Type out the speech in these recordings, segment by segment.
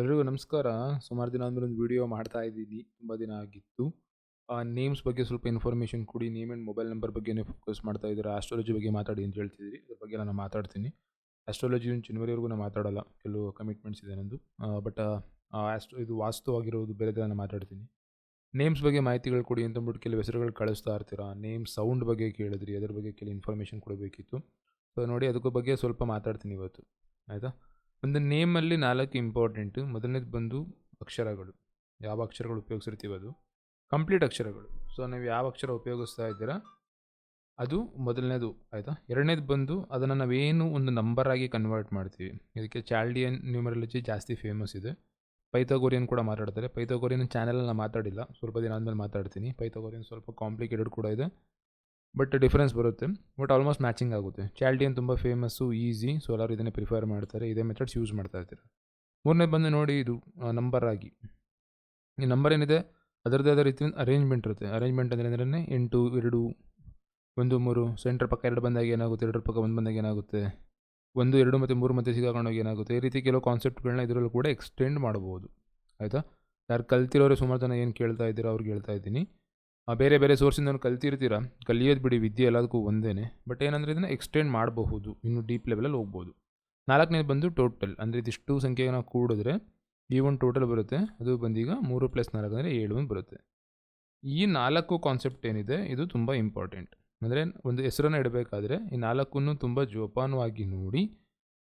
ಎಲ್ರಿಗೂ ನಮಸ್ಕಾರ. ಸುಮಾರು ದಿನ ಅಂದ್ರೆ ಒಂದು ವಿಡಿಯೋ ಮಾಡ್ತಾ ಇದ್ದೀನಿ. ತುಂಬ ದಿನ ಆಗಿತ್ತು. ನೇಮ್ಸ್ ಬಗ್ಗೆ ಸ್ವಲ್ಪ ಇನ್ಫಾರ್ಮೇಷನ್ ಕೊಡಿ. ನೇಮ್ ಆ್ಯಂಡ್ ಮೊಬೈಲ್ ನಂಬರ್ ಬಗ್ಗೆನೇ ಫೋಕಸ್ ಮಾಡ್ತಾ ಇದ್ದೀರಾ? ಆಸ್ಟ್ರಾಲಜಿ ಬಗ್ಗೆ ಮಾತಾಡಿ ಅಂತ ಹೇಳ್ತಿದ್ದೀರಿ. ಅದ್ರ ಬಗ್ಗೆ ನಾನು ಮಾತಾಡ್ತೀನಿ. ಆಸ್ಟ್ರಾಲಜಿ ಜನವರಿವರೆಗೂ ನಾನು ಮಾತಾಡಲ್ಲ. ಕೆಲವು ಕಮಿಟ್ಮೆಂಟ್ಸ್ ಇದೆ ನಂದು. ಬಟ್ ಆಸ್ಟ್ರೋ ಇದು ವಾಸ್ತವಾಗಿರೋದು ಬೇರೆ ನಾನು ಮಾತಾಡ್ತೀನಿ. ನೇಮ್ಸ್ ಬಗ್ಗೆ ಮಾಹಿತಿಗಳು ಕೊಡಿ ಅಂತಂದ್ಬಿಟ್ಟು ಕೆಲವು ಹೆಸರುಗಳು ಕಳಿಸ್ತಾ ಇರ್ತೀರಾ? ನೇಮ್ ಸೌಂಡ್ ಬಗ್ಗೆ ಕೇಳಿದ್ರಿ. ಅದ್ರ ಬಗ್ಗೆ ಕೆಲವು ಇನ್ಫಾರ್ಮೇಷನ್ ಕೊಡಬೇಕಿತ್ತು. ಸೊ ನೋಡಿ, ಅದಕ್ಕೆ ಬಗ್ಗೆ ಸ್ವಲ್ಪ ಮಾತಾಡ್ತೀನಿ ಇವತ್ತು. ಆಯಿತಾ? ಒಂದು ನೇಮಲ್ಲಿ ನಾಲ್ಕು ಇಂಪಾರ್ಟೆಂಟು. ಮೊದಲನೇದು ಬಂದು ಅಕ್ಷರಗಳು. ಯಾವ ಅಕ್ಷರಗಳು ಉಪಯೋಗಿಸಿರ್ತೀವಿ ಅದು? ಕಂಪ್ಲೀಟ್ ಅಕ್ಷರಗಳು. ಸೊ, ನೀವು ಯಾವ ಅಕ್ಷರ ಉಪಯೋಗಿಸ್ತಾ ಇದ್ದೀರಾ? ಅದು ಮೊದಲನೇದು, ಆಯಿತಾ? ಎರಡನೇದು ಬಂದು ಅದನ್ನು ನಾವೇನು ಒಂದು ನಂಬರಾಗಿ ಕನ್ವರ್ಟ್ ಮಾಡ್ತೀವಿ. ಇದಕ್ಕೆ ಚಾಲ್ಡಿಯನ್ ನ್ಯೂಮರಾಲಜಿ ಜಾಸ್ತಿ ಫೇಮಸ್ ಇದೆ. ಪೈಥಾಗೋರಿಯನ್ ಕೂಡ ಮಾತಾಡ್ತಾರೆ. ಪೈಥಾಗೋರಿಯನ್ ಚಾನಲಲ್ಲಿ ನಾನು ಮಾತಾಡಿಲ್ಲ. ಸ್ವಲ್ಪ ದಿನ ಆದಮೇಲೆ ಮಾತಾಡ್ತೀನಿ. ಪೈಥಾಗೋರಿಯನ್ ಸ್ವಲ್ಪ ಕಾಂಪ್ಲಿಕೇಟೆಡ್ ಕೂಡ ಇದೆ. ಬಟ್ ಡಿಫ್ರೆನ್ಸ್ ಬರುತ್ತೆ. ಬಟ್ ಆಲ್ಮೋಸ್ಟ್ ಮ್ಯಾಚಿಂಗ್ ಆಗುತ್ತೆ. ಚಾಲ್ಟಿಯನ್ ತುಂಬ ಫೇಮಸ್ಸು, ಈಸಿ. ಸೊ ಎಲ್ಲರೂ ಇದನ್ನೇ ಪ್ರಿಫರ್ ಮಾಡ್ತಾರೆ. ಇದೇ ಮೆಥಡ್ಸ್ ಯೂಸ್ ಮಾಡ್ತಾ ಇರ್ತೀರ. ಮೂರನೇ ಬಂದು ನೋಡಿ ಇದು ನಂಬರ್ ಆಗಿ. ಈ ನಂಬರ್ ಏನಿದೆ? ಅದರದ್ದೇ ಆದ ರೀತಿ ಅರೇಂಜ್ಮೆಂಟ್ ಇರುತ್ತೆ. ಅರೇಂಜ್ಮೆಂಟ್ ಅಂದರೆ ಅಂದ್ರೆ ಎಂಟು, ಎರಡು, ಒಂದು, ಮೂರು. ಸೆಂಟ್ರ್ ಪಕ್ಕ ಎರಡು ಬಂದಾಗ ಏನಾಗುತ್ತೆ? ಎರಡರ ಪಕ್ಕ ಒಂದು ಬಂದಾಗ ಏನಾಗುತ್ತೆ? ಒಂದು, ಎರಡು ಮತ್ತು ಮೂರು ಮತ್ತೆ ಸಿಗಾಕೊಂಡೋಗಿ ಏನಾಗುತ್ತೆ? ಈ ರೀತಿ ಕೆಲವು ಕಾನ್ಸೆಪ್ಟ್ಗಳನ್ನ ಇದರಲ್ಲೂ ಕೂಡ ಎಕ್ಸ್ಟೆಂಡ್ ಮಾಡ್ಬೋದು ಆಯಿತಾ? ಯಾರು ಕಲ್ತಿರೋರು ಸುಮಾರು ಜನ ಏನು ಕೇಳ್ತಾ ಇದ್ದೀರೋ ಅವ್ರಿಗೆ ಹೇಳ್ತಾ ಇದ್ದೀನಿ. ಬೇರೆ ಬೇರೆ ಸೋರ್ಸಿಂದ ಕಲ್ತಿರ್ತೀರ? ಕಲಿಯೋದು ಬಿಡಿ, ವಿದ್ಯೆ ಎಲ್ಲದಕ್ಕೂ ಒಂದೇ ಬಟ್ ಏನಂದರೆ ಇದನ್ನು ಎಕ್ಸ್ಟೆಂಡ್ ಮಾಡಬಹುದು. ಇನ್ನು ಡೀಪ್ ಲೆವೆಲಲ್ಲಿ ಹೋಗ್ಬೋದು. ನಾಲ್ಕನೇದು ಬಂದು ಟೋಟಲ್ ಅಂದರೆ ಇದಿಷ್ಟು ಸಂಖ್ಯೆಗೆ ನಾವು ಕೂಡಿದ್ರೆ ಈ ಒಂದು ಟೋಟಲ್ ಬರುತ್ತೆ. ಅದು ಬಂದೀಗ ಮೂರು ಪ್ಲಸ್ ನಾಲ್ಕು ಅಂದರೆ ಏಳು ಒಂದು ಬರುತ್ತೆ. ಈ ನಾಲ್ಕು ಕಾನ್ಸೆಪ್ಟ್ ಏನಿದೆ, ಇದು ತುಂಬ ಇಂಪಾರ್ಟೆಂಟ್ ಅಂದರೆ ಒಂದು ಹೆಸರನ್ನು ಇಡಬೇಕಾದ್ರೆ ಈ ನಾಲ್ಕನ್ನು ತುಂಬ ಜೋಪಾನವಾಗಿ ನೋಡಿ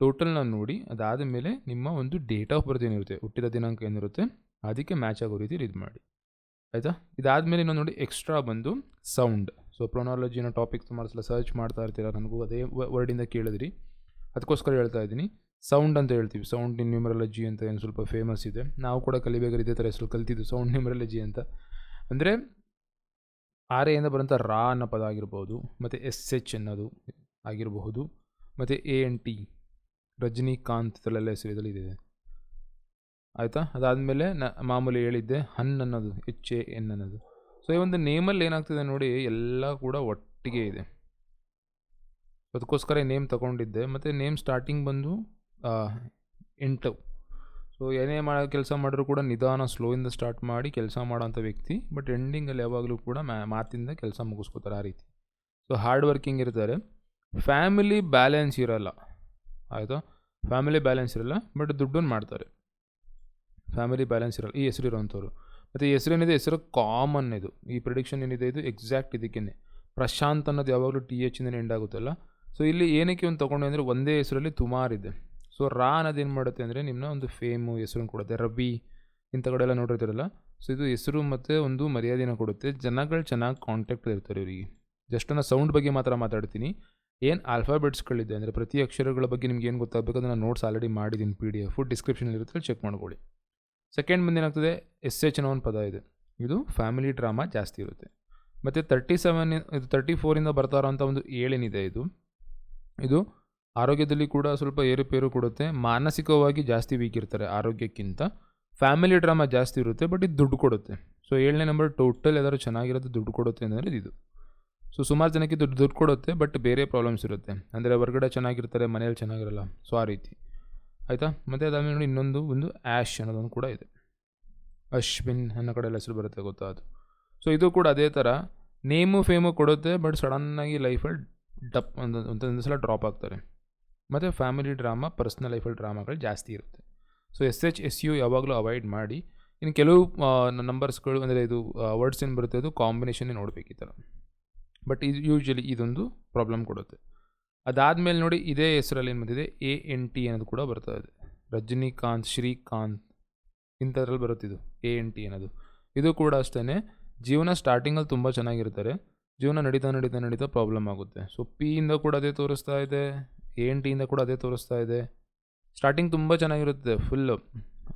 ಟೋಟಲ್ನ ನೋಡಿ ಅದಾದ ಮೇಲೆ ನಿಮ್ಮ ಒಂದು ಡೇಟ್ ಆಫ್ ಬರ್ತ್ ಏನಿರುತ್ತೆ, ಹುಟ್ಟಿದ ದಿನಾಂಕ ಏನಿರುತ್ತೆ, ಅದಕ್ಕೆ ಮ್ಯಾಚ್ ಆಗೋ ರೀತಿ ಇದು ಮಾಡಿ ಆಯಿತಾ? ಇದಾದಮೇಲೆ ಇನ್ನೊಂದು ನೋಡಿ ಎಕ್ಸ್ಟ್ರಾ ಬಂದು ಸೌಂಡ್ ಸೊ ಪ್ರೊನಾಲಜಿನ ಟಾಪಿಕ್ ಸುಮಾರು ಸಲ ಸರ್ಚ್ ಮಾಡ್ತಾ ಇರ್ತೀರ ನನಗೂ? ಅದೇ ವರ್ಡಿಂದ ಕೇಳಿದ್ರಿ. ಅದಕ್ಕೋಸ್ಕರ ಹೇಳ್ತಾ ಇದ್ದೀನಿ. ಸೌಂಡ್ ಅಂತ ಹೇಳ್ತೀವಿ. ಸೌಂಡ್ ಇನ್ ನ್ಯೂಮರಾಲಜಿ ಅಂತ ಏನು ಸ್ವಲ್ಪ ಫೇಮಸ್ ಇದೆ. ನಾವು ಕೂಡ ಕಲಿಬೇಕಾದ್ರೆ ಇದೇ ಥರ ಹೆಸರು ಕಲ್ತಿದ್ದು. ಸೌಂಡ್ ನ್ಯೂಮರಾಲಜಿ ಅಂತ. ಅಂದರೆ ಆರ್ ಎಯಿಂದ ಬರೋಂಥ ರಾ ಅನ್ನೋ ಪದ ಆಗಿರ್ಬೋದು, ಮತ್ತು ಎಸ್ ಎಚ್ ಅನ್ನೋದು ಆಗಿರಬಹುದು, ಮತ್ತು ಎ ಎನ್ ಟಿ ರಜನಿಕಾಂತ್ ಇದರಲ್ಲೆಲ್ಲ ಹೆಸರು ಇದೆ ಆಯಿತಾ? ಅದಾದಮೇಲೆ ನ, ಮಾಮೂಲಿ ಹೇಳಿದ್ದೆ ಹನ್ ಅನ್ನೋದು ಎಚ್ ಎ ಎನ್ ಅನ್ನೋದು ಸೊ ಈ ಒಂದು ನೇಮಲ್ಲಿ ಏನಾಗ್ತಿದೆ ನೋಡಿ, ಎಲ್ಲ ಕೂಡ ಒಟ್ಟಿಗೆ ಇದೆ. ಅದಕ್ಕೋಸ್ಕರ ನೇಮ್ ತಗೊಂಡಿದ್ದೆ. ಮತ್ತು ನೇಮ್ ಸ್ಟಾರ್ಟಿಂಗ್ ಬಂದು ಎಂಟು. ಸೊ ಏನೇ ಮಾಡೋ ಕೆಲಸ ಮಾಡಿದ್ರು ಕೂಡ ನಿಧಾನ ಸ್ಲೋಯಿಂದ ಸ್ಟಾರ್ಟ್ ಮಾಡಿ ಕೆಲಸ ಮಾಡೋಂಥ ವ್ಯಕ್ತಿ ಬಟ್ ಎಂಡಿಂಗಲ್ಲಿ ಯಾವಾಗಲೂ ಕೂಡ ಮಾತಿಂದ ಕೆಲಸ ಮುಗಿಸ್ಕೋತಾರೆ ಆ ರೀತಿ. ಸೊ ಹಾರ್ಡ್ ವರ್ಕಿಂಗ್ ಇರ್ತಾರೆ. ಫ್ಯಾಮಿಲಿ ಬ್ಯಾಲೆನ್ಸ್ ಇರೋಲ್ಲ. ಆಯಿತಾ? ಫ್ಯಾಮಿಲಿ ಬ್ಯಾಲೆನ್ಸ್ ಇರಲ್ಲ ಬಟ್ ದುಡ್ಡನ್ನು ಮಾಡ್ತಾರೆ. ಫ್ಯಾಮಿಲಿ ಬ್ಯಾಲೆನ್ಸ್ ಇರಲ್ಲ. ಈ ಹೆಸರು ಇರೋವಂಥವ್ರು. ಮತ್ತು ಈ ಹೆಸರೇನಿದೆ ಹೆಸರು ಕಾಮನ್ ಇದು. ಈ ಪ್ರಿಡಿಕ್ಷನ್ ಏನಿದೆ? ಇದು ಎಕ್ಸಾಕ್ಟ್ ಇದಕ್ಕೇ ಪ್ರಶಾಂತ್ ಅನ್ನೋದು ಯಾವಾಗಲೂ ಟಿ ಎಚ್ ಇಂದ ಎಂಡ್ ಆಗುತ್ತಲ್ಲ. ಸೊ ಇಲ್ಲಿ ಏನಕ್ಕೆ ಒಂದು ತೊಗೊಂಡು ಅಂದರೆ ಒಂದೇ ಹೆಸರಲ್ಲಿ ತುಮಾರಿದೆ ಸೊ ರಾ ಅನ್ನೋದು ಏನು ಮಾಡುತ್ತೆ ಅಂದರೆ ನಿಮ್ಮನ್ನ ಒಂದು ಫೇಮು ಹೆಸರನ್ನು ಕೊಡುತ್ತೆ. ರವಿ ಇಂಥ ಕಡೆ ಎಲ್ಲ ನೋಡಿರ್ತೀರಲ್ಲ. ಸೊ ಇದು ಹೆಸರು ಮತ್ತು ಒಂದು ಮರ್ಯಾದೆನ ಕೊಡುತ್ತೆ. ಜನಗಳು ಚೆನ್ನಾಗಿ ಕಾಂಟ್ಯಾಕ್ಟ್ ಇರ್ತಾರೆ ಇವರಿಗೆ. ಜಸ್ಟ್ ನಾನು ಸೌಂಡ್ ಬಗ್ಗೆ ಮಾತ್ರ ಮಾತಾಡ್ತೀನಿ. ಏನು ಆಲ್ಫಾಬೆಟ್ಸ್ಗಳಿದೆ ಅಂದರೆ ಪ್ರತಿ ಅಕ್ಷರಗಳ ಬಗ್ಗೆ ನಿಮ್ಗೆ ಏನು ಗೊತ್ತಾಗಬೇಕು ಅದನ್ನು ನೋಟ್ಸ್ ಆಲ್ರೆಡಿ ಮಾಡಿದ್ದೀನಿ ಪಿ ಡಿ ಎಫು ಡಿಸ್ಕ್ರಿಪ್ಷನಲ್ಲಿ ಇರುತ್ತೆ ಚೆಕ್ ಮಾಡ್ಕೊಳ್ಳಿ. ಸೆಕೆಂಡ್ ಮುಂದೆ ಏನಾಗ್ತದೆ? ಎಸ್ ಎಚ್ ಅನ್ನೋ ಒಂದು ಪದ ಇದೆ. ಇದು ಫ್ಯಾಮಿಲಿ ಡ್ರಾಮಾ ಜಾಸ್ತಿ ಇರುತ್ತೆ. ಮತ್ತು ತರ್ಟಿ ಸೆವೆನ್ ಇದು ತರ್ಟಿ ಫೋರಿಂದ ಬರ್ತಾ ಇರೋಂಥ ಒಂದು ಏಳೇನಿದೆ ಇದು. ಇದು ಆರೋಗ್ಯದಲ್ಲಿ ಕೂಡ ಸ್ವಲ್ಪ ಏರುಪೇರು ಕೊಡುತ್ತೆ. ಮಾನಸಿಕವಾಗಿ ಜಾಸ್ತಿ ವೀಕ್ ಇರ್ತಾರೆ ಆರೋಗ್ಯಕ್ಕಿಂತ. ಫ್ಯಾಮಿಲಿ ಡ್ರಾಮಾ ಜಾಸ್ತಿ ಇರುತ್ತೆ ಬಟ್ ಇದು ದುಡ್ಡು ಕೊಡುತ್ತೆ. ಸೊ ಏಳನೇ ನಂಬರ್ ಟೋಟಲ್ ಯಾವ್ದಾದ್ರು ಚೆನ್ನಾಗಿರೋದು ದುಡ್ಡು ಕೊಡುತ್ತೆ ಅಂದರೆ ಇದು. ಸೊ ಸುಮಾರು ಜನಕ್ಕೆ ದುಡ್ಡು ದುಡ್ಡು ಕೊಡುತ್ತೆ ಬಟ್ ಬೇರೆ ಪ್ರಾಬ್ಲಮ್ಸ್ ಇರುತ್ತೆ. ಅಂದರೆ ಹೊರಗಡೆ ಚೆನ್ನಾಗಿರ್ತಾರೆ ಮನೇಲಿ ಚೆನ್ನಾಗಿರಲ್ಲ. ಸೊ ಆ ರೀತಿ. ಆಯಿತಾ? ಮತ್ತು ಅದಾದಮೇಲೆ ನೋಡಿ ಇನ್ನೊಂದು, ಒಂದು ಆ್ಯಶ್ ಅನ್ನೋದೊಂದು ಕೂಡ ಇದೆ. ಅಶ್ವಿನ್ ಅನ್ನೋ ಕಡೆ ಹೆಸರು ಬರುತ್ತೆ ಗೊತ್ತಾ ಅದು. ಸೊ ಇದು ಕೂಡ ಅದೇ ಥರ ನೇಮು ಫೇಮು ಕೊಡುತ್ತೆ ಬಟ್ ಸಡನ್ನಾಗಿ ಲೈಫಲ್ಲಿ ಡಪ್ ಒಂದು ಒಂದೊಂದು ಸಲ ಡ್ರಾಪ್ ಆಗ್ತಾರೆ. ಮತ್ತು ಫ್ಯಾಮಿಲಿ ಡ್ರಾಮಾ ಪರ್ಸ್ನಲ್ ಲೈಫಲ್ಲಿ ಡ್ರಾಮಾಗಳು ಜಾಸ್ತಿ ಇರುತ್ತೆ. So S H S U ಯಾವಾಗಲೂ ಅವಾಯ್ಡ್ ಮಾಡಿ. ಇನ್ನು ಕೆಲವು ನಂಬರ್ಸ್ಗಳು ಅಂದರೆ ಇದು ವರ್ಡ್ಸ್ ಏನು ಬರುತ್ತೆ, ಅದು ಕಾಂಬಿನೇಷನ್ನೇ ನೋಡಬೇಕು ಈ ಥರ ಬಟ್ ಇದು ಯೂಶ್ವಲಿ ಇದೊಂದು ಪ್ರಾಬ್ಲಮ್ ಕೊಡುತ್ತೆ. ಅದಾದಮೇಲೆ ನೋಡಿ ಇದೇ ಹೆಸರಲ್ಲಿ ಏನು ಬಂದಿದೆ? ಎ ಎನ್ ಟಿ ಅನ್ನೋದು ಕೂಡ ಬರ್ತಾ ಇದೆ. ರಜನಿಕಾಂತ್, ಶ್ರೀಕಾಂತ್ ಇಂಥದ್ರಲ್ಲಿ ಬರುತ್ತೆ ಇದು ಎ ಎನ್ ಟಿ ಅನ್ನೋದು. ಇದು ಕೂಡ ಅಷ್ಟೇ ಜೀವನ ಸ್ಟಾರ್ಟಿಂಗಲ್ಲಿ ತುಂಬ ಚೆನ್ನಾಗಿರ್ತಾರೆ. ಜೀವನ ನಡೀತಾ ನಡೀತಾ ನಡೀತಾ ಪ್ರಾಬ್ಲಮ್ ಆಗುತ್ತೆ. ಸೊ ಇಂದ ಕೂಡ ಅದೇ ತೋರಿಸ್ತಾ ಇದೆ ಎ ಎನ್ ಟಿಯಿಂದ ಕೂಡ ಅದೇ ತೋರಿಸ್ತಾ ಇದೆ. ಸ್ಟಾರ್ಟಿಂಗ್ ತುಂಬ ಚೆನ್ನಾಗಿರುತ್ತೆ ಫುಲ್ಲು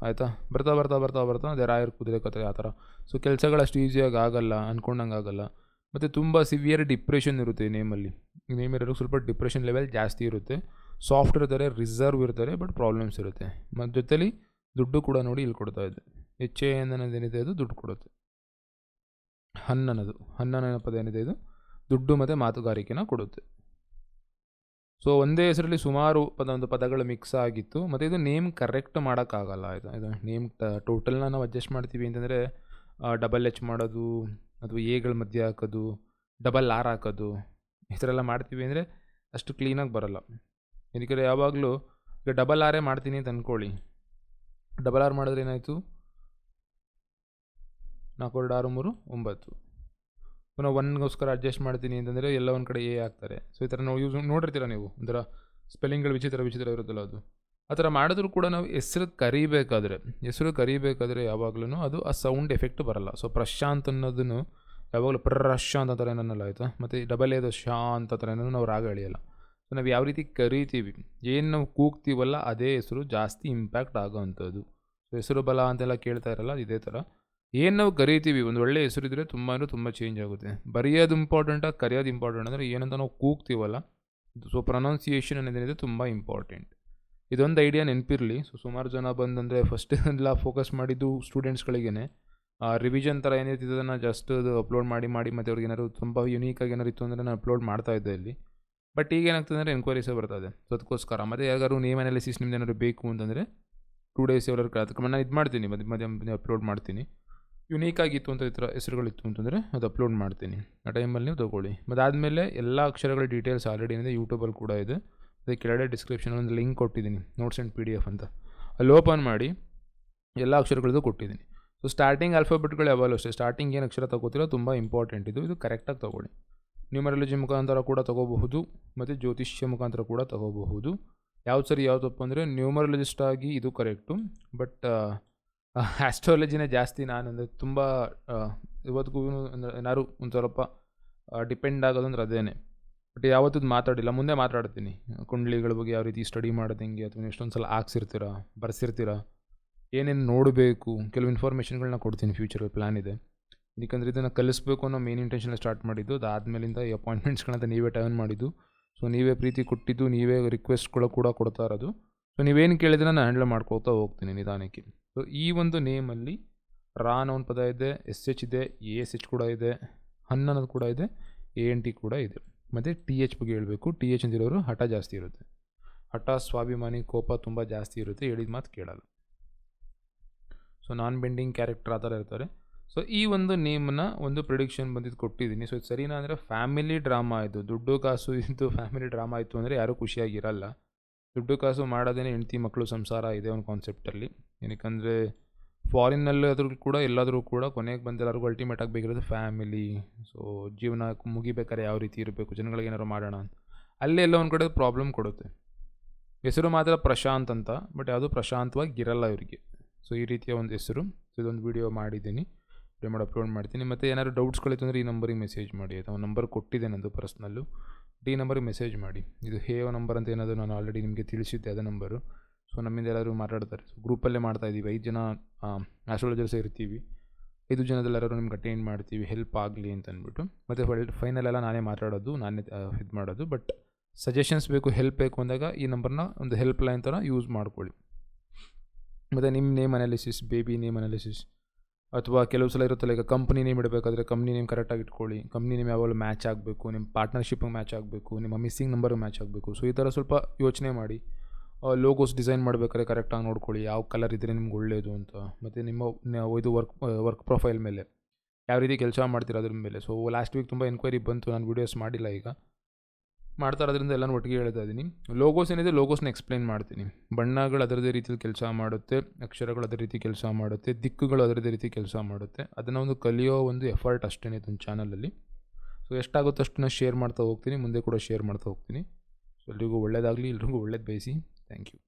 ಆಯಿತಾ? ಬರ್ತಾ ಬರ್ತಾ ಬರ್ತಾ ಬರ್ತಾ ಅದೇ ರಾಯರ್ ಕುದುರೆ ಕತೆ ಆ ಥರ. ಸೊ ಕೆಲಸಗಳು ಅಷ್ಟು ಈಸಿಯಾಗಿ ಆಗಲ್ಲ ಅಂದ್ಕೊಂಡಂಗೆ ಆಗಲ್ಲ. ಮತ್ತು ತುಂಬ ಸಿವಿಯರ್ ಡಿಪ್ರೆಷನ್ ಇರುತ್ತೆ ನೇಮಲ್ಲಿ ನೇಮ್ ಇರೋರಿಗೆ ಸ್ವಲ್ಪ ಡಿಪ್ರೆಷನ್ ಲೆವೆಲ್ ಜಾಸ್ತಿ ಇರುತ್ತೆ. ಸಾಫ್ಟ್ ಇರ್ತಾರೆ ರಿಸರ್ವ್ ಇರ್ತಾರೆ ಬಟ್ ಪ್ರಾಬ್ಲಮ್ಸ್ ಇರುತ್ತೆ. ಮತ್ತು ಜೊತೆಲಿ ದುಡ್ಡು ಕೂಡ ನೋಡಿ ಇಲ್ಲಿ ಕೊಡ್ತಾ ಇದೆ ಎಚ್ ಎ ಎನ್ ಅನ್ನೋದೇನಿದೆ ಅದು ದುಡ್ಡು ಕೊಡುತ್ತೆ. ಹನ್ನನದು. ಅನ್ನೋದು ಹನ್ ಅನ್ನೋ ಪದ ಏನಿದೆ ಇದು? ದುಡ್ಡು ಮತ್ತು ಮಾತುಗಾರಿಕೆನ ಕೊಡುತ್ತೆ. ಸೊ ಒಂದೇ ಹೆಸರಲ್ಲಿ ಸುಮಾರು ಪದ, ಒಂದು ಪದಗಳು ಮಿಕ್ಸ್ ಆಗಿತ್ತು. ಮತ್ತು ಇದು ನೇಮ್ ಕರೆಕ್ಟ್ ಮಾಡೋಕ್ಕಾಗಲ್ಲ. ಇದು ಇದು ನೇಮ್ ಟೋಟಲ್ನ ನಾವು ಅಡ್ಜಸ್ಟ್ ಮಾಡ್ತೀವಿ ಅಂತಂದರೆ ಡಬಲ್ ಎಚ್ ಮಾಡೋದು ಅಥವಾ ಎಗಳ ಮಧ್ಯೆ ಹಾಕೋದು ಡಬಲ್ ಆರ್ ಹಾಕೋದು ಈ ಥರ ಎಲ್ಲ ಮಾಡ್ತೀವಿ ಅಂದರೆ ಅಷ್ಟು ಕ್ಲೀನಾಗಿ ಬರಲ್ಲ. ಇದಕ್ಕೆ ಯಾವಾಗಲೂ ಈಗ ಡಬಲ್ ಆರೇ ಮಾಡ್ತೀನಿ ಅಂತ ಅಂದ್ಕೊಳ್ಳಿ. ಡಬಲ್ ಆರ್ ಮಾಡಿದ್ರೆ ಏನಾಯಿತು? ನಾಲ್ಕು ಎರಡು ಆರು ಮೂರು ಒಂಬತ್ತು. ಪುನಃ ಒನ್ಗೋಸ್ಕರ ಅಡ್ಜಸ್ಟ್ ಮಾಡ್ತೀನಿ ಅಂತಂದರೆ ಎಲ್ಲ ಒಂದು ಕಡೆ ಎ ಹಾಕ್ತಾರೆ ಸೊ ಈ ಥರ ನಾವು ಯೂಸ್ ನೋಡಿರ್ತೀರ ನೀವು? ಒಂಥರ ಸ್ಪೆಲ್ಲಿಂಗ್ಗಳು ವಿಚಿತ್ರ ವಿಚಿತ್ರ ಇರುತ್ತಲ್ಲ ಅದು. ಆ ಥರ ಮಾಡಿದ್ರು ಕೂಡ ನಾವು ಹೆಸರು ಕರಿಬೇಕಾದ್ರೆ ಹೆಸರು ಕರಿಬೇಕಾದ್ರೆ ಯಾವಾಗಲೂ ಅದು ಆ ಸೌಂಡ್ ಎಫೆಕ್ಟ್ ಬರಲ್ಲ. ಸೊ ಪ್ರಶಾಂತ್ ಅನ್ನೋದನ್ನು ಯಾವಾಗಲೂ ಪ್ರಶ್ ಅಂತ ಏನನ್ನಲ್ಲ ಆಯಿತಾ. ಮತ್ತು ಡಬಲ್ ಎದು ಶಾ ಅಂತ ಥರ ಏನೋ ನಾವು ರಾಗ ಎಳೆಯಲ್ಲ. ಸೊ ನಾವು ಯಾವ ರೀತಿ ಕರಿತೀವಿ? ಏನು ನಾವು ಕೂಗ್ತೀವಲ್ಲ ಅದೇ ಹೆಸರು ಜಾಸ್ತಿ ಇಂಪ್ಯಾಕ್ಟ್ ಆಗೋವಂಥದ್ದು ಸೊ ಹೆಸರು ಬಲ ಅಂತೆಲ್ಲ ಕೇಳ್ತಾ ಇರಲ್ಲ, ಇದೇ ಥರ. ಏನು ನಾವು ಕರಿತೀವಿ? ಒಂದು ಒಳ್ಳೆ ಹೆಸರು ಇದ್ದರೆ ತುಂಬ ಅಂದರೆ ತುಂಬ ಚೇಂಜ್ ಆಗುತ್ತೆ. ಬರೆಯೋದು ಇಂಪಾರ್ಟೆಂಟಾಗಿ ಕರೆಯೋದು ಇಂಪಾರ್ಟೆಂಟ್ ಅಂದರೆ ಏನಂತ ನಾವು ಕೂಗ್ತೀವಲ್ಲ ಸೊ ಪ್ರೊನೌನ್ಸಿಯೇಷನ್ ಅನ್ನೋದೇನಿದೆ ತುಂಬ ಇಂಪಾರ್ಟೆಂಟ್ ಇದೊಂದು ಐಡಿಯಾ ನೆನಪಿರಲಿ. ಸೊ ಸುಮಾರು ಜನ ಬಂದಂದರೆ ಫಸ್ಟ್ ಎಲ್ಲ ಫೋಕಸ್ ಮಾಡಿದ್ದು ಸ್ಟೂಡೆಂಟ್ಸ್ಗಳಿಗೇ ರಿವಿಷನ್ ಥರ ಏನಿರ್ತಿತ್ತು ಅದನ್ನು ಜಸ್ಟ್ ಅದು ಅಪ್ಲೋಡ್ ಮಾಡಿ ಮಾಡಿ ಮತ್ತು ಅವ್ರಿಗೆ ಏನಾದ್ರು ತುಂಬ ಆಗಿ ಏನಾರು ಇತ್ತು ಅಂದರೆ ನಾನು ಅಪ್ಲೋಡ್ ಮಾಡ್ತಾ ಇದ್ದೆ ಇಲ್ಲಿ ಬಟ್ ಈಗ ಏನಾಗ್ತದೆ ಅಂದರೆ ಎನ್ಕ್ವೈರೀಸೇ ಬರ್ತದೆ ಸೊ ಅದಕ್ಕೋಸ್ಕರ ಮತ್ತು ಯಾರು ನೇಮ್ ಅನಾಲಿಸಿಸ್ ನಿಮ್ದು ಏನಾದ್ರು ಬೇಕು ಅಂತಂದರೆ ಟೂ ಡೇಸ್ ಎಲ್ಲರೂ ಅದಕ್ಕೆ ನಾನು ಇದು ಮಾಡ್ತೀನಿ ಮಧ್ಯ ಮಧ್ಯ ಅಪ್ಲೋಡ್ ಮಾಡ್ತೀನಿ. ಯುನೀಕ್ ಆಗಿತ್ತು ಅಂತ ಈ ಥರ ಹೆಸರುಗಳಿತ್ತು ಅಂತಂದರೆ, ಅದು ಅಪ್ಲೋಡ್ ಮಾಡ್ತೀನಿ. ಆ ಟೈಮಲ್ಲಿ ನೀವು ತೊಗೊಳ್ಳಿ. ಮತ್ತು ಆದಮೇಲೆ ಎಲ್ಲ ಅಕ್ಷರಗಳ ಡೀಟೇಲ್ಸ್ ಆಲ್ರೆಡಿ ಏನಿದೆ ಯೂಟ್ಯೂಬಲ್ಲಿ ಕೂಡ ಇದೆ. ಅದಕ್ಕೆ ಕೆಳಗಡೆ ಡಿಸ್ಕ್ರಿಪ್ಷನ್ ಒಂದು ಲಿಂಕ್ ಕೊಟ್ಟಿದ್ದೀನಿ notes and P D F ಅಂತ. ಅಲ್ಲಿ ಓಪನ್ ಮಾಡಿ, ಎಲ್ಲ ಅಕ್ಷರಗಳದ್ದು ಕೊಟ್ಟಿದ್ದೀನಿ. ಸೊ ಸ್ಟಾರ್ಟಿಂಗ್ ಆಲ್ಫಾಬೆಟ್ಗಳು ಯಾವಾಗಲೂ ಅಷ್ಟೇ. ಸ್ಟಾರ್ಟಿಂಗ್ ಏನು ಅಕ್ಷರ ತಗೋತಿರೋ ತುಂಬ ಇಂಪಾರ್ಟೆಂಟ್ ಇದು ಇದು ಕರೆಕ್ಟಾಗಿ ತೊಗೊಳ್ಳಿ. ನ್ಯೂಮರಾಲಜಿ ಮುಖಾಂತರ ಕೂಡ ತೊಗೋಬಹುದು, ಮತ್ತು ಜ್ಯೋತಿಷ್ಯ ಮುಖಾಂತರ ಕೂಡ ತಗೋಬಹುದು. ಯಾವ್ದು ಸರಿ, ಯಾವ್ದು ತಪ್ಪು ಅಂದರೆ ನ್ಯೂಮರಾಲಜಿಸ್ಟ್ ಆಗಿ ಇದು ಕರೆಕ್ಟು ಬಟ್ ಆಸ್ಟ್ರಾಲಜಿನೇ ಜಾಸ್ತಿ ನಾನು ಅಂದರೆ ತುಂಬ ಇವತ್ತಿಗೂ ಏನಾದ್ರು ಒಂದು ಸ್ವಲ್ಪ ಡಿಪೆಂಡ್ ಆಗೋದಂದ್ರೆ ಅದೇನೆ. ಬಟ್ ಯಾವತ್ತೂ ಮಾತಾಡಿಲ್ಲ, ಮುಂದೆ ಮಾತಾಡ್ತೀನಿ. ಕುಂಡ್ಲಿಗಳ ಬಗ್ಗೆ ಯಾವ ರೀತಿ ಸ್ಟಡಿ ಮಾಡೋದು ಹೆಂಗೆ, ಅಥವಾ ಎಷ್ಟೊಂದು ಸಲ ಹಾಕ್ಸಿರ್ತೀರ, ಬರ್ಸಿರ್ತೀರ? ಏನೇನು ನೋಡಬೇಕು, ಕೆಲವು ಇನ್ಫಾರ್ಮೇಷನ್ಗಳನ್ನ ಕೊಡ್ತೀನಿ ಫ್ಯೂಚರಲ್ಲಿ ಪ್ಲ್ಯಾನ್ ಇದೆ. ಯಾಕಂದರೆ ಇದನ್ನು ಕಲಿಸ್ಬೇಕು ಅನ್ನೋ ಮೇನ್ ಇಂಟೆನ್ಷನ್ ಸ್ಟಾರ್ಟ್ ಮಾಡಿದ್ದು. ಅದಾದಮೇಲಿಂದ ಈ ಅಪಾಯಿಂಟ್ಮೆಂಟ್ಸ್ಗಳಂತ ನೀವೇ ಟರ್ನ್ ಮಾಡಿದ್ದು. ಸೊ ನೀವೇ ಪ್ರೀತಿ ಕೊಟ್ಟಿದ್ದು, ನೀವೇ ರಿಕ್ವೆಸ್ಟ್ಗಳು ಕೂಡ ಕೊಡ್ತಾ ಇರೋದು. ಸೊ ನೀವೇನು ಕೇಳಿದ್ರೆ ನಾನು ಹ್ಯಾಂಡಲ್ ಮಾಡ್ಕೋತಾ ಹೋಗ್ತೀನಿ ನಿಧಾನಕ್ಕೆ. ಸೊ ಈ ಒಂದು ನೇಮಲ್ಲಿ ರಾ ಅನ್ನೋ ಒಂದು ಪದ ಇದೆ ಎಸ್ ಎಚ್ ಇದೆ ಎ ಎಸ್ ಎಚ್ ಕೂಡ ಇದೆ ಹನ್ ಅನ್ನೋದು ಕೂಡ ಇದೆ ಎ ಎನ್ ಟಿ ಕೂಡ ಇದೆ. ಮತ್ತು ಟಿ ಎಚ್ ಬಗ್ಗೆ ಹೇಳಬೇಕು. ಟಿ ಎಚ್ ಅಂತಿರೋರು ಹಠ ಜಾಸ್ತಿ ಇರುತ್ತೆ. ಹಠ, ಸ್ವಾಭಿಮಾನಿ, ಕೋಪ ತುಂಬ ಜಾಸ್ತಿ ಇರುತ್ತೆ. ಹೇಳಿದ ಮಾತು ಕೇಳಲ್ಲ. ಸೊ ನಾನ್ ಬೆಂಡಿಂಗ್ ಕ್ಯಾರೆಕ್ಟರ್ ಆ ಥರ ಇರ್ತಾರೆ. ಸೊ ಈ ಒಂದು ನೇಮನ್ನ ಒಂದು ಪ್ರಿಡಿಕ್ಷನ್ ಬಂದಿದ್ದು ಕೊಟ್ಟಿದ್ದೀನಿ. ಸೊ ಇದು ಸರಿನಾ ಅಂದರೆ ಫ್ಯಾಮಿಲಿ ಡ್ರಾಮಾ ಇದು. ದುಡ್ಡು ಕಾಸು ಇದು ಫ್ಯಾಮಿಲಿ ಡ್ರಾಮಾ ಇತ್ತು ಅಂದರೆ ಯಾರೂ ಖುಷಿಯಾಗಿರಲ್ಲ. ದುಡ್ಡು ಕಾಸು ಮಾಡೋದೇ ಹೆಂಡ್ತಿ ಮಕ್ಕಳು ಸಂಸಾರ ಇದೆ ಒಂದು ಕಾನ್ಸೆಪ್ಟಲ್ಲಿ ಏನಕ್ಕಂದರೆ ಫಾರಿನ್ನಲ್ಲಿ ಆದರೂ ಕೂಡ, ಎಲ್ಲಾದರೂ ಕೂಡ ಕೊನೆಗೆ ಬಂದು ಎಲ್ಲರಿಗೂ ಅಲ್ಟಿಮೇಟ್ ಆಗಬೇಕಿರೋದು ಫ್ಯಾಮಿಲಿ ಸೊ ಜೀವನ ಮುಗಿಬೇಕಾದ್ರೆ ಯಾವ ರೀತಿ ಇರಬೇಕು? ಜನಗಳಿಗೆ ಏನಾರು ಮಾಡೋಣ ಅಂತ. ಅಲ್ಲೇ ಎಲ್ಲ ಒಂದು ಕಡೆ ಪ್ರಾಬ್ಲಮ್ ಕೊಡುತ್ತೆ. ಹೆಸರು ಮಾತ್ರ ಪ್ರಶಾಂತ್ ಅಂತ ಬಟ್ ಯಾವುದು ಪ್ರಶಾಂತವಾಗಿ ಇರಲ್ಲ ಇವರಿಗೆ. ಸೊ ಈ ರೀತಿಯ ಒಂದು ಹೆಸರು. ಸೊ ಇದೊಂದು ವಿಡಿಯೋ ಮಾಡಿದ್ದೀನಿ. ವಿಡಿಯೋ ಮಾಡಿ ಅಪ್ಲೋಡ್ ಮಾಡ್ತೀನಿ. ಮತ್ತು ಏನಾದ್ರು ಡೌಟ್ಸ್ಗಳಿತ್ತು ಅಂದರೆ ಈ ನಂಬರಿಗೆ ಮೆಸೇಜ್ ಮಾಡಿ ಒಂದು ನಂಬರ್ ಕೊಟ್ಟಿದೆ ನಂದು ಪರ್ಸ್ನಲ್ಲು ಈ ನಂಬರಿಗೆ ಮೆಸೇಜ್ ಮಾಡಿ. ಇದು ಹೇಯೋ ನಂಬರ್ ಅಂತ ಏನಾದರೂ ನಾನು ಆಲ್ರೆಡಿ ನಿಮಗೆ ತಿಳಿಸಿದ್ದೆ, ಅದೇ ನಂಬರು ಸೊ ನಮ್ಮಿಂದ ಎಲ್ಲರೂ ಮಾತಾಡ್ತಾರೆ. ಸೊ ಗ್ರೂಪಲ್ಲೇ ಮಾಡ್ತಾ ಇದ್ದೀವಿ. ಐದು ಜನ ಆಸ್ಟ್ರಾಲಜರ್ಸ್ ಇರ್ತೀವಿ. ಐದು ಜನದಲ್ಲಿ ಯಾರಾದ್ರು ನಿಮ್ಗೆ ಅಟೆಂಡ್ ಮಾಡ್ತೀವಿ ಹೆಲ್ಪ್ ಆಗಲಿ ಅಂತ ಅಂದ್ಬಿಟ್ಟು ಮತ್ತು ಫೈನಲ್ ಎಲ್ಲ ನಾನೇ ಮಾತಾಡೋದು, ನಾನೇ ಇದು ಮಾಡೋದು. ಬಟ್ ಸಜೆಷನ್ಸ್ ಬೇಕು ಹೆಲ್ಪ್ ಬೇಕು ಅಂದಾಗ ಈ ನಂಬರ್ನ ಒಂದು ಹೆಲ್ಪ್ ಲೈನ್ ಥರ ಯೂಸ್ ಮಾಡ್ಕೊಳ್ಳಿ. ಮತ್ತು ನಿಮ್ಮ name analysis baby name analysis ಅಥವಾ ಕೆಲವು ಸಲ ಇರುತ್ತಲ್ಲ, ಈಗ ಕಂಪ್ನಿ ನೇಮ್ ಇಡಬೇಕಾದ್ರೆ ಕಂಪ್ನಿ ನೇಮ್ ಕರೆಕ್ಟಾಗಿ ಇಟ್ಕೊಳ್ಳಿ. ಕಂಪ್ನಿ ನೇಮ್ ಯಾವಾಗಲೂ ಮ್ಯಾಚ್ ಆಗಬೇಕು, ನಿಮ್ಮ ಪಾರ್ಟ್ನರ್ಶಿಪ್ಗೆ ಮ್ಯಾಚ್ ಆಗಬೇಕು, ನಿಮ್ಮ ಮಿಸ್ಸಿಂಗ್ ನಂಬರ್ಗೆ ಮ್ಯಾಚ್ ಆಗಬೇಕು. ಸೊ ಈ ಥರ ಸ್ವಲ್ಪ ಯೋಚನೆ ಮಾಡಿ. ಲೋಗೋಸ್ ಡಿಸೈನ್ ಮಾಡಬೇಕಾದ್ರೆ ಕರೆಕ್ಟಾಗಿ ನೋಡ್ಕೊಳ್ಳಿ. ಯಾವ ಕಲರ್ ಇದ್ದರೆ ನಿಮ್ಗೆ ಒಳ್ಳೆಯದು ಅಂತ. ಮತ್ತು ನಿಮ್ಮ ಇದು ವರ್ಕ್ ವರ್ಕ್ ಪ್ರೊಫೈಲ್ ಮೇಲೆ. ಯಾವ ರೀತಿ ಕೆಲಸ ಮಾಡ್ತೀರ ಅದ್ರ ಮೇಲೆ. ಸೊ ಲಾಸ್ಟ್ ವೀಕ್ ತುಂಬ ಎನ್ಕ್ವೈರಿ ಬಂತು, ನಾನು ವೀಡಿಯೋಸ್ ಮಾಡಿಲ್ಲ ಈಗ. ಮಾಡ್ತಾ ಇರೋದ್ರಿಂದ ಎಲ್ಲನೂ ಒಟ್ಟಿಗೆ ಹೇಳ್ತಾ ಇದ್ದೀನಿ. ಲೋಗೋಸ್ ಏನಿದೆ ಲೋಗೋಸ್ನ ಎಕ್ಸ್ಪ್ಲೈನ್ ಮಾಡ್ತೀನಿ. ಬಣ್ಣಗಳು ಅದರದೇ ರೀತಿಯಲ್ಲಿ ಕೆಲಸ ಮಾಡುತ್ತೆ, ಅಕ್ಷರಗಳು ಅದೇ ರೀತಿ ಕೆಲಸ ಮಾಡುತ್ತೆ, ದಿಕ್ಕುಗಳು ಅದರದೇ ರೀತಿ ಕೆಲಸ ಮಾಡುತ್ತೆ. ಅದನ್ನು ಒಂದು ಕಲಿಯೋ ಒಂದು ಎಫರ್ಟ್ ಅಷ್ಟೇ ಒಂದು ಚಾನಲಲ್ಲಿ ಸೊ ಎಷ್ಟಾಗುತ್ತೋ ಅಷ್ಟನ್ನ ಶೇರ್ ಮಾಡ್ತಾ ಹೋಗ್ತೀನಿ, ಮುಂದೆ ಕೂಡ ಶೇರ್ ಮಾಡ್ತಾ ಹೋಗ್ತೀನಿ. ಸೊ ಎಲ್ರಿಗೂ ಒಳ್ಳೇದಾಗಲಿ, ಎಲ್ರಿಗೂ ಒಳ್ಳೇದು ಬಯಸಿ. Thank you